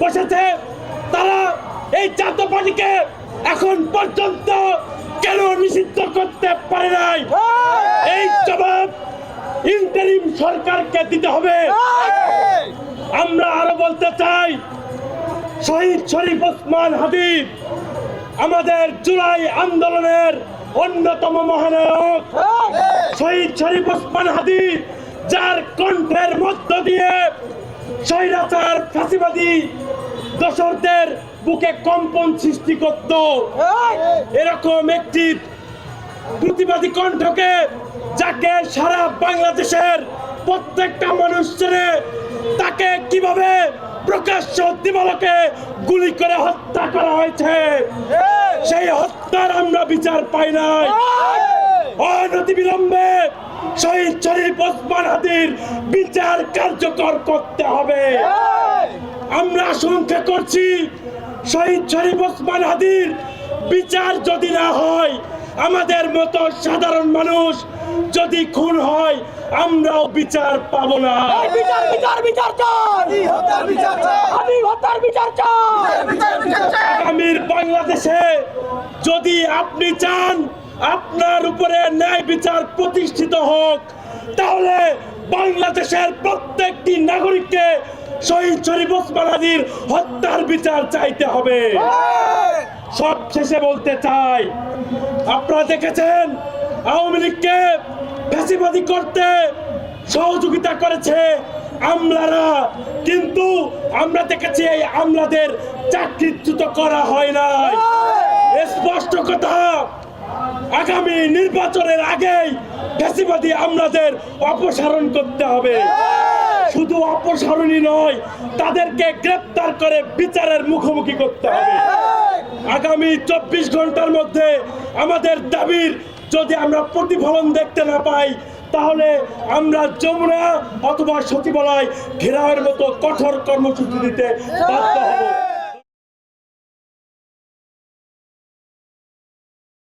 বসেছে তারা এই জাতীয় পার্টিকে এখন পর্যন্ত কেন নিষিদ্ধ করতে পারে নাই? এই জবাব ইন্টারিম সরকারকে দিতে হবে। আমরা আরও বলতে চাই শহীদ শরীফ ওসমান হাবিব আমাদের জুলাই আন্দোলনের অন্যতম মহানায়ক। শহীদ শরীফ ওসমান হাবিব যার কণ্ঠের মধ্য দিয়ে স্বৈরাচার ফাঁসিবাদী দশরদের বুকে কম্পন সৃষ্টি করত। এরকম একটি প্রতিবাদী কণ্ঠকে যাকে সারা বাংলাদেশের প্রত্যেকটা মানুষ চেনে তাকে কীভাবে প্রকাশ্য দিবালকে গুলি করে হত্যা করা হয়েছে সেই হত্যার আমরা বিচার পাই নাই। অনতি বিলম্বে শহীদ শরীফ ওসমান হাদির বিচার কার্যকর করতে হবে। আশঙ্কা করছি শহীদ শরীফ ওসমান হাদির বিচার যদি না হয় আমাদের মতো সাধারণ মানুষ যদি খুন হয় আমরাও বিচার পাবো না। বিচার বিচার বিচার চাই। বিচার চাই। আমি হত্যার বিচার চাই। বিচার বিচার চাই। আগামীর বাংলাদেশে যদি আপনি চান আপনার উপরে ন্যায় বিচার প্রতিষ্ঠিত হোক তাহলে বাংলাদেশের প্রত্যেকটি নাগরিককে শহীদ শরীফ ওসমান আলীর হত্যার বিচার চাইতে হবে। সব শেষে বলতে চাই আপনারা দেখেছেন আওয়ামী লীগকে ফ্যাসিবাদী করতে সহযোগিতা করেছে আমলারা কিন্তু আমরা দেখেছি এই আমলাদের চাকরিচ্যুত করা হয় নাই। স্পষ্ট কথা আগামী নির্বাচনের আগেই ফ্যাসিবাদী আমলাদের অপসারণ করতে হবে। শুধু অপসারণী নয়, তাদেরকে গ্রেপ্তার করে বিচারের মুখোমুখি করতে হবে। আগামী চব্বিশ ঘণ্টার মধ্যে আমাদের দাবির যদি আমরা প্রতিফলন দেখতে না পাই, তাহলে আমরা যমুনা অথবা সচিবালয় ঘেরাওয়ের মতো কঠোর কর্মসূচি দিতে বাধ্য হব।